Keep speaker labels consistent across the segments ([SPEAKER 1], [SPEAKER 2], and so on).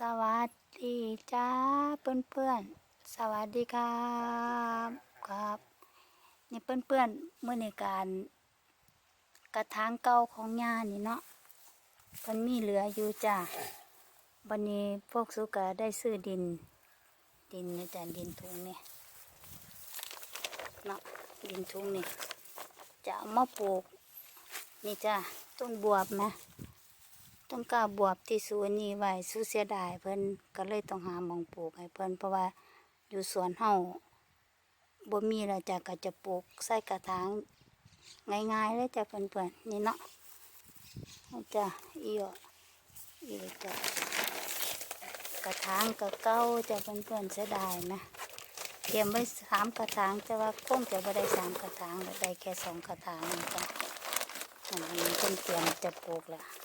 [SPEAKER 1] สวัสดีจ้าเพื่อนเพื่อนๆสวัสดีครับครับนี่เพื่อนเพื่อนๆเมื่อในการกระถางเก่าของย่านี่เนาะเพิ่นมีเหลืออยู่จ้าวันนี้พวกสุกาได้ซื้อดิน ดินอาจารย์ดินทุงเนี่ยเนาะดินทุงนี่จะมาปลูกนี่จ้าต้นบวบไหม ต้องกล้าบวบที่สวนนี้ไว้สู้เสียดายเพิ่นก็เลยต้องหาหมองปลูกให้เพิ่นเพราะว่าอยู่สวนเฮาบ่มีแล้วจ้ะก็จะปลูกใส่กระถางง่ายๆเลยจ้ะเพิ่อนๆนี่เนาะจ้ะอีอะอีเยจ้ะกระถางก็เก่าจ้ะเพิ่อนๆเสียดายไหมเตรียมไว้สามกระถางแต่ว่าคงจะบ่ได้สามกระถางได้แค่สองกระถางนี่จ้ะอันนี้เพิ่นเตรียมจะปลูกแล้ว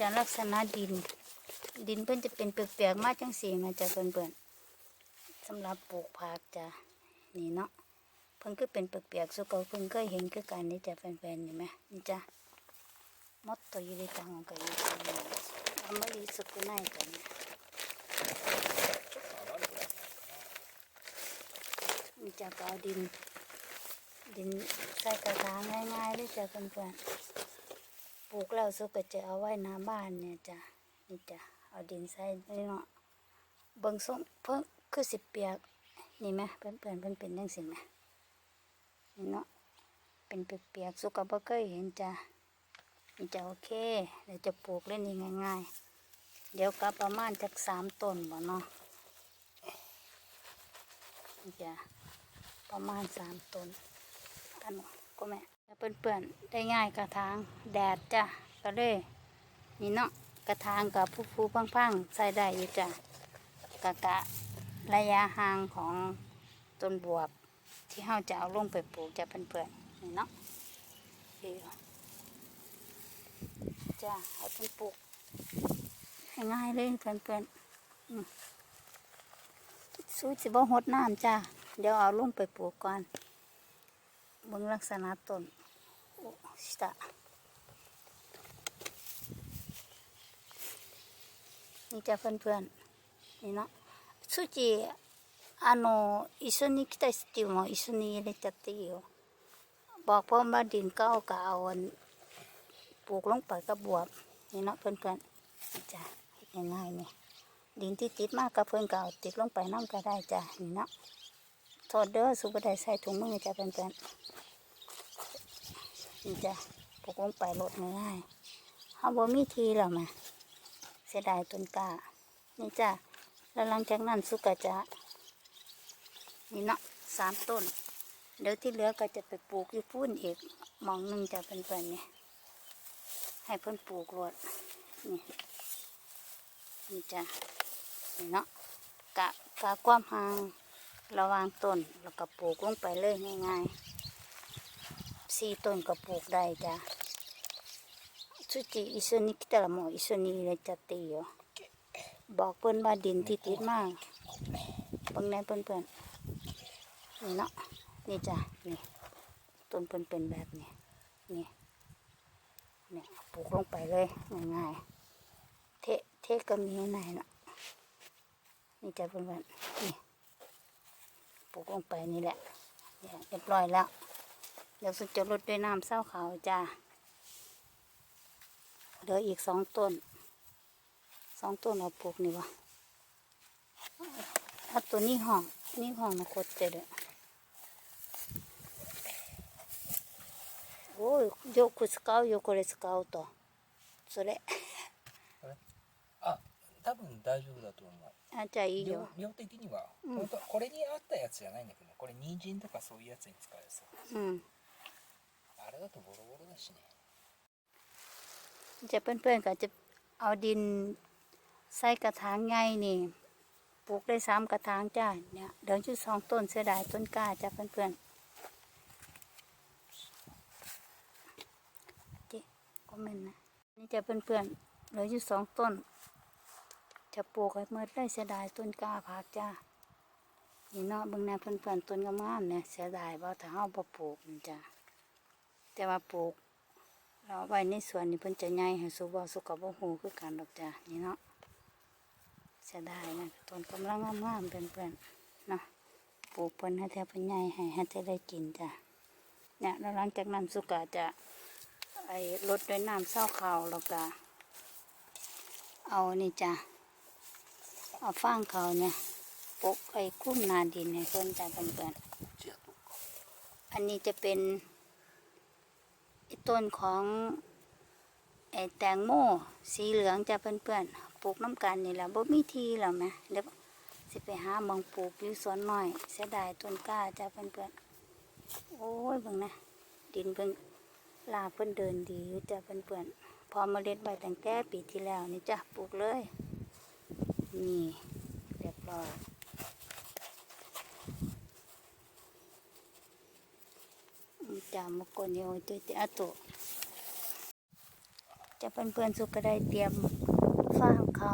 [SPEAKER 1] จะลักษณะดิน ดินเพิ่นจะเป็นเปียกๆมาจังสีนะจ๊ะเพื่อนๆสำหรับปลูกผักจ้ะนี่เนาะเพิ่นก็เป็นเปียกๆสุกาเพิ่นเคยเห็นคือกันนี่จ้ะแฟนๆนี่ไหมนี่จ้ะมดตัวอยู่ในตังของกันอยู่ตรงนี้あんまり少ないかねนี่จะก็เอาดิน ดินใส่กระถางง่ายๆเลยจ้ะเพื่อนๆ ปลูกแล้วสุก็จะเอาไว้หน้าบ้านเนี่ยจ้ะนี่จ้ะเอาดินใส่นี่เนาะเบิ่งส่งเพิ่งคือสิเปียกนี่ไหมเพื่อนเพื่อนเพิ่นเป็นยังสิไหมนี่เนาะเป็นเปียกๆสุก็บ่เคยเห็นจ้ะนี่จะโอเคเดี๋ยวจะปลูกเล่นนี่ง่ายๆ เดี๋ยวก็ประมาณจักสามต้นบ่เนาะนี่จ้ะประมาณสามต้นอันนู้นก็แม่ เปื่อนเปื่อนๆได้ง่ายกระถางแดดจ้ะก็เลยนี่เนาะกระถางกับผู้ผู้พังๆใส่ได้อยู่จ้ะกะกะระยะห่างของต้นบวบ ที่เฮาจะเอาลงไปปลูกจะเปื่อนเปื่อนๆนี่เนาะดีอะจ้ะให้เพิ่นปลูกง่ายเลยเปื่อนเปื่อนๆสู้สิบ่หดน้ำจ้ะเดี๋ยวเอาลงไปปลูกก่อนเบิ่งลักษณะต้น โอ้ชิตะนี่จะเพื่อนๆนี่เนาะสุจิあの一緒に来た人も一緒に入れちゃっていいよบอกพ่อมาดินเก้าก็เอาอันปลูกลงไปกับบวบนี่เนาะเพื่อนๆนี่จ้ะง่ายๆนี่ดินที่ติดมากกับเพื่อนก็เอาติดลงไปน้ำก็ได้จ้ะนี่เนาะโทษเด้อสุบได้ใส่ถุงมือจ้ะเพื่อนๆ นี่ จ้ะปลูกลงไปลดง่ายๆเขาบ่มีทีแล้วมาเสียดายต้นกล้านี่จ้ะแล้วหลังจากนั้นสุกจะนี่เนาะสามต้น เดี๋ยวที่เหลือก็จะไปปลูกอยู่พุ่นอีกมองหนึงจะเป็นเพื่อนๆนี่ให้เพิ่นปลูกรวดนี่นี่จ้ะนี่เนาะกะกะความห่างระวางต้นแล้วก็ปลูกลงไปเลยง่ายๆ สี่ต้นก็ปลูกได้จ้ะสุจิ一緒に来たらもう一緒に入れちゃっていいよบอกเพิ่นว่าดินที่ติดมากเบิ่งแน่เพิ่นเพิ่นๆนี่เนาะนี่จ้ะนี่ต้นเพิ่นเป็นแบบนี้นี่เนี่ยปลูกลงไปเลยง่ายๆเทเทก็มีไหนเนาะนี่จ้ะเพิ่นเพิ่นๆนี่ปลูกลงไปนี่แหละเนี่ยเรียบร้อยแล้ว เดี๋ยวสุดจะลดด้วยน้ำเศร้าขาวจ้าเหลืออีกสองต้น สองต้นเอาปลูกนี่วะถ้าตัวนี้ห้อง นี่ห้องนะโคตรเจ๋อโอ้ยよく使うよこれ使うとそれ
[SPEAKER 2] あ多分大丈夫だと思う
[SPEAKER 1] あじゃあいいよ
[SPEAKER 2] 量量的には、
[SPEAKER 1] うん
[SPEAKER 2] 本当はこれに合ったやつじゃないんだけどこれ人参とかそういうやつに使えさ
[SPEAKER 1] うん
[SPEAKER 2] あれだとボロボロだしね
[SPEAKER 1] จะเพื่อนๆก็จะเอาดินใส่กระถางใหญ่นี่ปลูกได้สามกระถางจ้าเนี่ยเดี๋ยวจุดสองต้นเสียดายต้นกล้าจ้ะเพื่อนๆจิก็เมนนะนี่จะเพื่อนๆเหลืออยู่สองต้น จะปลูกให้เมื่อได้เสียดายต้นกล้าพักจ้า นี่เนาะเบิ่งแนวเพื่อนๆต้นงามๆเนี่ยเสียดายบ่ถ้าเฮาบ่ปลูกมันจ้ะ แต่ว่าปลูกเราไว้ในสวนนี่เพิ่นจะใหญ่ให้สุบอสุกับบ่หูคือกันดอกจ้ะนี่เนาะเสียดายนะต้นกำลังงามๆเป็นเพื่นเนาะปลูกเพิ่นให้แทบเพิ่นใหญ่ให้ให้จะได้กินจ้ะเนี่ยแล้วหลังจากนั้นสุกาจะไอ้ลดด้วยน้ำเศร้าขาวแล้วก็เอานี่จ้ะเอาฟางเขาเนี่ยปกไอ้คุ้มนาดินให้เพิ่นจ้ะเพื่นๆอันนี้จะเป็น ต้นของไอ้แตงโมสีเหลืองจะเพื่อนๆปลูกน้ำกันนี่แหละบ่มีทีแล้วแหมเดี๋ยวสิไปหามองปลูกอยู่สวนหน้อย เสียดายต้นกล้าจะเพื่อนๆโอ้ยเบิ่งนะดินเพิ่นลาเพิ่นเดินดีอยู่จะเพื่อนๆพอเมาเล็ดใบตั้งแต่ปีที่แล้วนี่จ้ะปลูกเลย นี่เรียบร้อย จามกคนเดียวจะจะอตุจะเป็นเพื่อนๆสุกก็ได้เตรียมฟางเขา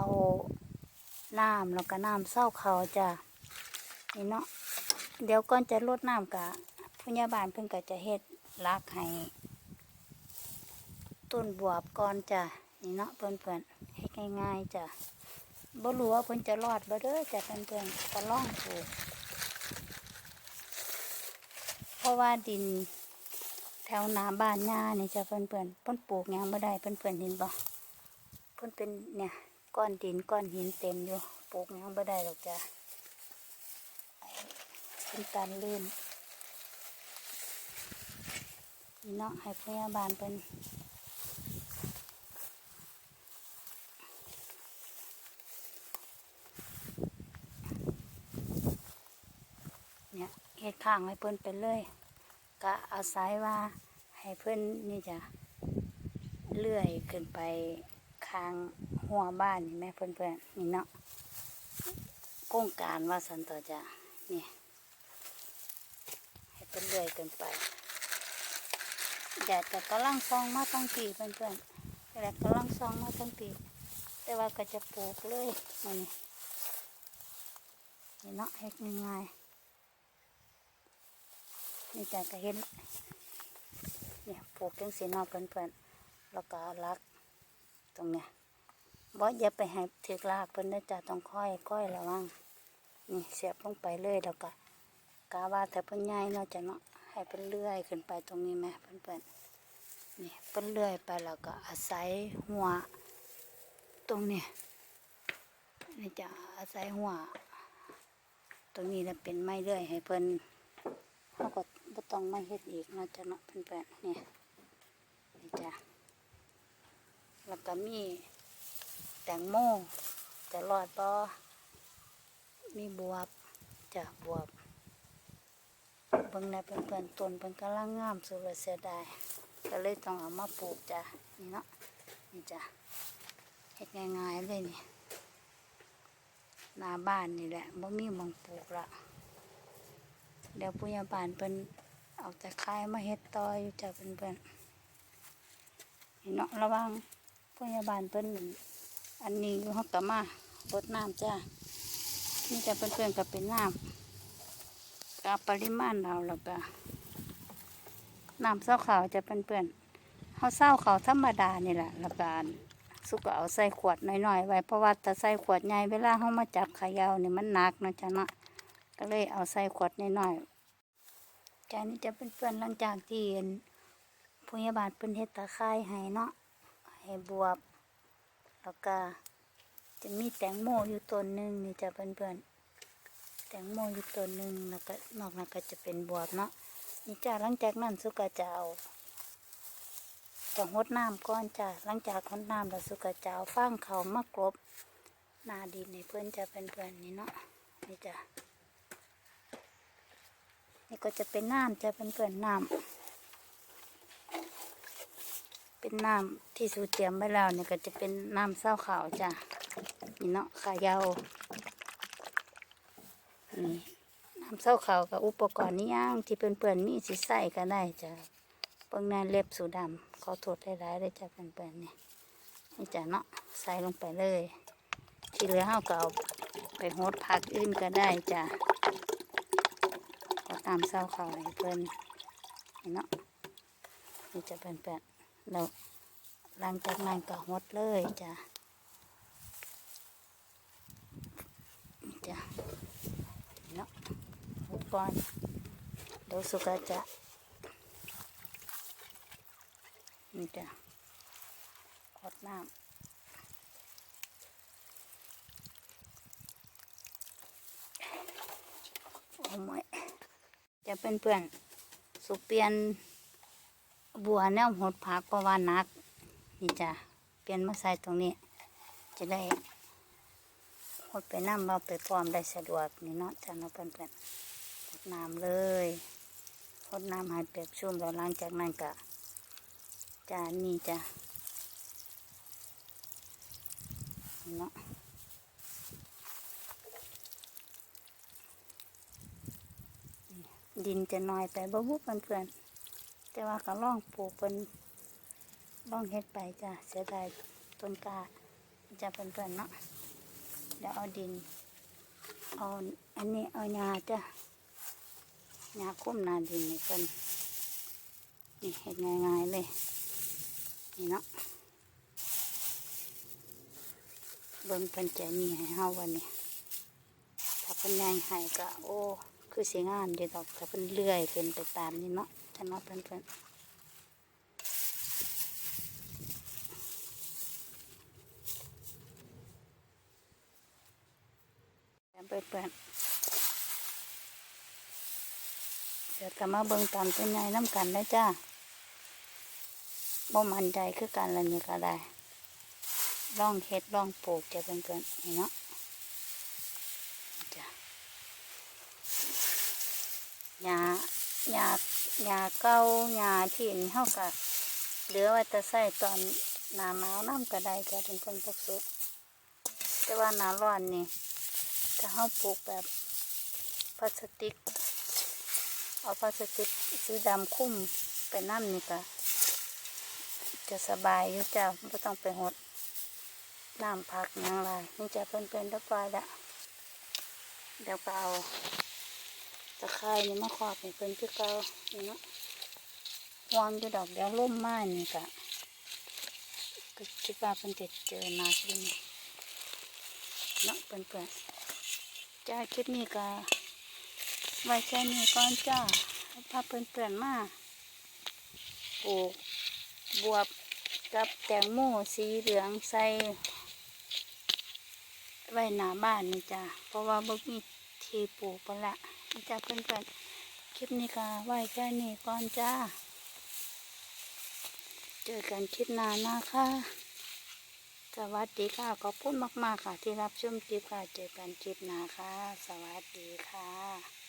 [SPEAKER 1] น้ำแล้วก็น้ำเศร้าเขาจ้ะนี่เนาะเดี๋ยวก่อนจะลดน้ำกะพยาบาลเพิ่นก็จะเฮ็ดลักให้ต้นบวบก่อนจ้ะนี่เนาะเพื่อนๆเฮ็ดง่ายๆจ้ะบ่รู้ว่าเพิ่นจะรอดบ่เด้อจ้ะเพื่อนๆก็ลองปลูกเพราะว่าดิน วหน้าบ้านย่านี่จะเพิ่อนเพิ่อนเพิ่นปลูกหยังบ่ได้เพิ่อนเพิ่อนเห็นบ่เพิ่นเป็นเนี่ยก้อนดินก้อนหินเต็มอยู่ปลูกหยังบ่ได้หรอกจ้ะไอ้เป็นการลื่นนี่เนาะให้พยาบาลเพิ่นเนี่ยเฮ็ดข้างให้เพิ่นไปเลย ก็อาศัยว่าให้เพื่อนนี่จะเลื่อยขึ้นไปคางหัวบ้านนี่แม่เพื่อนเพื่อนๆนี่เนาะโครงการว่าสันต่อจะนี่ให้เป็นเลื่อยขึ้นไปแดดแต่กำลังซองมาตั้งปีเพื่อนเพื่อนๆแดดกำลังซองมาตั้งปีแต่ว่าก็จะปลูกเลยมันนี่นี่เนาะให้ง่ายๆ นี่จะก็เห็นเนี่ยปลูกจังสีนอกเพื่อนๆแล้วก็รักตรงเนี้ยบ่อย่าไปให้ถึกลากเพิ่อนนะจ๊ะต้องค่อยค่อยระวังนี่เสียบลงไปเลยแล้วก็กาว่าแต่เพิ่นใหญ่เนาะจ้ะเนาะให้เพิ่นเลื่อยขึ้นไปตรงนี้แม่เพื่อนๆนี่เพิ่นเลื่อยไปแล้วก็อาศัยหัว ตรงเนี้นี่จะอาศัยหัว ตรงนี้แล้วเป็นไม้เลื่อยให้เพิ่อนเขาก็ บ่ต้องมาเฮ็ดอีกเนาะจ้ะเนาะเพื่อนๆนี่นี่จ้ะแล้วก็มีแตงโมจะรอดบ่มีบวบจ้ะบวบเบิ่งในเพื่อนๆต้นเพิ่นกำลังงามสุดเลยเสียดายก็เลยต้องเอามาปลูกจ้ะนี่เนาะนี่จ้ะเฮ็ดง่ายๆเลยนี่หน้าบ้านนี่แหละบ่มีมองปลูกละเดี๋ยวผู้ใหญ่บ้านเพิ่น เอาแต่คายมาเฮ็ดต่ออยู่จ้ะเพิ่อนๆนี่เนาะระวังผู้ใหญ่บ้านเพิ่นนั่นอันนี้อยู่เฮาก็มารดน้ำจ้ะนี่จะเพิ่อนๆก็เป็นน้ำกับปริมาณเราแล้วก็น้ำเศร้าขาวจะเพิ่อนๆเฮาเศร้าขาวธรรมดานี่แหละแล้วก็สุกก็เอาใส่ขวดน้อยๆไว้เพราะว่าถ้าใส่ขวดใหญ่เวลาเฮามาจับเขยาวนี่มันหนักนะจ้ะเนาะก็เลยเอาใส่ขวดน้อยๆ จานนี้จะเป็นเพื่อนหลังจากที่เห็นพยาบาลเป็นเฮ็ดตะไคร้ให้เนาะให้บวบ แล้วก็จะมีแตงโมอยู่ต้นหนึ่งนี่จะเป็นเพื่อนแตงโมอยู่ต้นหนึ่งแล้วก็นอกนั้นก็จะเป็นบวบเนาะนี่จ้าหลังจากนั้นสุกก็จะเอาจะหดน้ำก้อนจ้าหลังจากหดน้ำแล้วสุกก็จะเอาฟางเขามากรบหนาดินในเพื่อนจะเป็นเพื่อนนี่เนาะนี่จ้ะ นี่ก็จะเป็นน้ำจะเป็นเปื่อนน้ำเป็นน้ำที่สูเตรียมไว้แล้วเนี่ยก็จะเป็นน้ำเศร้าขาวจ้ะนี่เนาะขายาวนี่น้ำเศร้าขาวกับอุปกรณ์นี่ย่างที่เป็นเปื่อนๆมีสีใส่ก็ได้จ้ะเบิ่งแน่เล็บสูดำขอโทษหลายๆเลยจ้ะเป็นเปื่อนๆนี่นี่จ้ะเนาะใส่ลงไปเลย ที่เหลือเฮาก็เอาไปโฮดผักอื่นก็ได้จ้ะ ตามเสาเขาให้เพิ่นนี่เนาะนี่จะเป็นแปดแล้วหลังจากนั้นก็หดเลยจ้ะจ้ะเนาะหดก่อนเดี๋ยวสุกจะนี่จ้ะหดน้ำ โอ้ไม่ จะเป็นเพื่อนสุเปลี่ยนบัวแนวหดผักเพราะว่านัก นี่จ้ะเปลี่ยนมาใส่ตรงนี้ จะได้หดไปน้ำเราไปพร้อมได้สะดวกนี่เนาะจ้ะเนาะเพื่อนเพื่อนหดน้ำเลยหดน้ำให้เปียกชุ่มแล้วหลังจากนั้นก็จานนี่จ้ะเนาะ ดินจะน้อยไปบ่บุเพื่อนๆแต่ว่าก็ล่องปลูกเป็นล่องเฮ็ดไปจ้ะเสียดายต้นกาจะเพื่อนๆเนาะเดี๋ยวเอาดินเอาอันนี้เอาหญ้าจ้ะหญ้าคุ้มหนาดินนี่เพิ่นนี่เฮ็ดง่ายๆเลยนี่เนาะเบิ่งเพิ่นใจมีให้เฮาวันนี้ถ้าเพิ่นใหญ่ให้ก็โอ้ คือสีงามเดีดอกถ้าเพิ่นเลื่อยขึ้นไปตามนี่เนาะจะเนาะเพิ่นเพิ่นเปิดเปิดเดี๋ยวก็มาเบิ่งตามต้นใหญ่น้ำกันได้จ้าบ่มันใจคือกันอะไรนี่ก็ได้ลองเฮ็ดลองปลูกจะเป็นเพิ่นนี่เนาะ หญ้าหญ้าหญ้าเก่าหญ้าที่นี่เฮาก็เหลือไว้แต่ใส่ตอนหน้าหนาวน้ำก็ได้จะเป็นคนพกสุแต่ว่าหน้าร้อนนี่ถ้าเฮาปลูกแบบพลาสติก เอาพลาสติกสีดำคุ้มไปน้ำนี่ก็จะสบายอยู่จ้าไม่ต้องไปหดน้ำพักหยังไรนี่จะเป็นเป็นๆเรียบร้อยแล้วเดี๋ยวก็เอา ตะไคร้นี่มาครอบให้เพิ่นคือเก่าเนาะวางอยู่ดอกเดียวล่มไม้นี่ก็ก็คิดว่าเพิ่นจะเจอหนักอยู่นี่เนาะเพิ่นเพิ่นจ้าคลิปนี้ก็ไว้แค่นี้ก่อนจ้าพาเพิ่นเพิ่นมาปลูกบวบกับแตงโมสีเหลืองใส่ไว้หน้าบ้านนี่จ้าเพราะว่าบ่มีที่ปลูกปละ จ้าเพื่อนๆ คลิปนี้ก็ไว้แค่นี้ก่อนจ้า เจอกันคลิปหน้านะคะสวัสดีค่ะ ขอบคุณมาก ๆ ค่ะ ที่รับชมคลิปค่ะ เจอกันคลิปหน้าค่ะ สวัสดีค่ะ